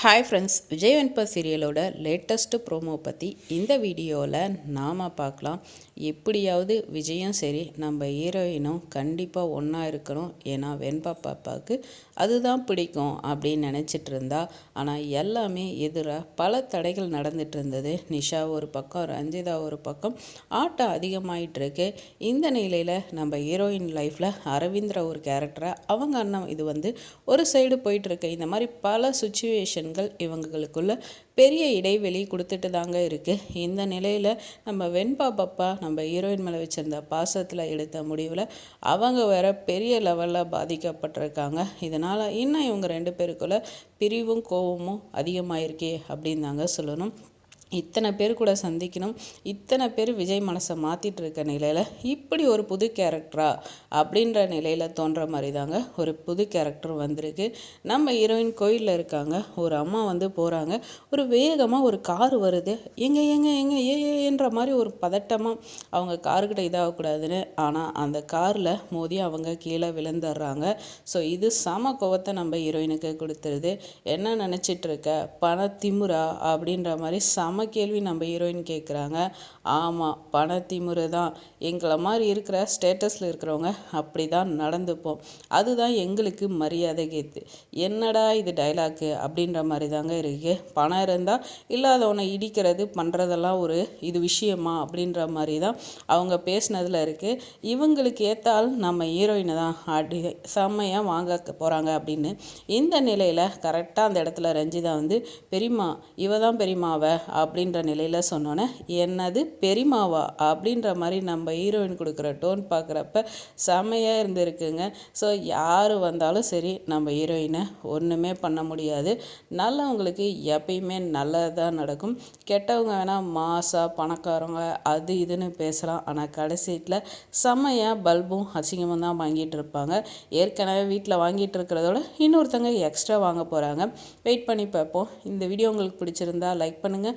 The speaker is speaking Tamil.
ஹாய் ஃப்ரெண்ட்ஸ் விஜய் வெண்பா சீரியலோட லேட்டஸ்ட்டு ப்ரோமோ பற்றி இந்த வீடியோவில் நாம் பார்க்கலாம். எப்படியாவது விஜயும் சரி நம்ம ஹீரோயினும் கண்டிப்பாக ஒன்றா இருக்கணும். ஏன்னா வெண்பா பாப்பாவுக்கு அதுதான் பிடிக்கும் அப்படின்னு நினச்சிட்டு இருந்தா. ஆனால் எல்லாமே எதிராக பல தடைகள் நடந்துட்டு இருந்தது. நிஷா ஒரு பக்கம் ரஞ்சிதா ஒரு பக்கம். ஆட்டம் அதிகமாயிட்டு இருக்கு. இந்த நிலையில் நம்ம ஹீரோயின் லைஃப்பில் அரவிந்திர ஒரு கேரக்டரை அவங்க அண்ணன் இது வந்து ஒரு சைடு போயிட்டுருக்கு இந்த மாதிரி பல சுச்சுவேஷன் பெண்கள் இவங்களுக்குள்ள பெரிய இடைவெளி கொடுத்துட்டு தாங்க இருக்குது இந்த நிலையில் நம்ம வெண்பா பப்பா நம்ம ஹீரோயின் மேலே வச்சுருந்த பாசத்தில் எடுத்த முடிவில் அவங்க வேற பெரிய லெவலில் பாதிக்கப்பட்டிருக்காங்க. இதனால் இன்னும் இவங்க ரெண்டு பேருக்குள்ள பிரிவும் கோவமும் அதிகமாயிருக்கே அப்படின்னு தாங்க சொல்லணும். இத்தனை பேர் கூட சந்திக்கணும். இத்தனை பேர் விஜய் மனசை மாற்றிட்டு இருக்க நிலையில் இப்படி ஒரு புது கேரக்டரா அப்படின்ற நிலையில் தோன்ற மாதிரி தாங்க ஒரு புது கேரக்டர் வந்திருக்கு. நம்ம ஹீரோயின் கோயிலில் இருக்காங்க. ஒரு அம்மா வந்து போகிறாங்க ஒரு வேகமாக ஒரு கார் வருது. எங்கே எங்கே எங்கே ஏன்ற மாதிரி ஒரு பதட்டமாக அவங்க காருக்கிட்ட இதாகக்கூடாதுன்னு. ஆனால் அந்த காரில் மோதி அவங்க கீழே விழுந்துடுறாங்க. ஸோ இது சம கோவத்தை நம்ம ஹீரோயினுக்கு கொடுத்துருது. என்ன நினச்சிட்டு இருக்க? பண திமுறா? அப்படின்ற மாதிரி சம நம்ம கேள்வி நம்ம ஹீரோயின் கேட்குறாங்க ஆமாம் பண திமுறை தான். எங்களை மாதிரி இருக்கிற ஸ்டேட்டஸில் இருக்கிறவங்க அப்படி தான் நடந்துப்போம். அதுதான் எங்களுக்கு மரியாதை கேத்து. என்னடா இது டைலாக்கு அப்படின்ற மாதிரி தாங்க இருக்குது பணம் இருந்தால் இல்லாதவனை இடிக்கிறது பண்ணுறதெல்லாம் ஒரு இது விஷயமா அப்படின்ற மாதிரி தான் அவங்க பேசினதில் இருக்குது இவங்களுக்கு ஏற்றால் நம்ம ஹீரோயினை தான். அடி செம்மையாக வாங்க போகிறாங்க அப்படின்னு. இந்த நிலையில் கரெக்டாக அந்த இடத்துல ரஞ்சிதா வந்து பெரியம்மா இவ தான் பெரியம்மாவை அப்படின்ற நிலையில் சொன்னோன்னே என்னது பெரியமாவா அப்படின்ற மாதிரி நம்ம ஹீரோயின் கொடுக்குற டோன் பார்க்குறப்ப செம்மையாக இருந்திருக்குங்க. ஸோ யார் வந்தாலும் சரி நம்ம ஹீரோயினை ஒன்றுமே பண்ண முடியாது. நல்லவங்களுக்கு எப்பயுமே நல்லதாக நடக்கும். கெட்டவங்க வேணால் மாசா பணக்காரங்க அது இதுன்னு பேசலாம். ஆனால் கடைசியில் செம்மையாக பல்பும் அசிங்கமும் தான் வாங்கிட்டு இருப்பாங்க. ஏற்கனவே வீட்டில் வாங்கிட்டு இருக்கிறதோட இன்னொருத்தங்க எக்ஸ்ட்ரா வாங்க போகிறாங்க வெயிட் பண்ணி பார்ப்போம். இந்த வீடியோ உங்களுக்கு பிடிச்சிருந்தா லைக் பண்ணுங்கள்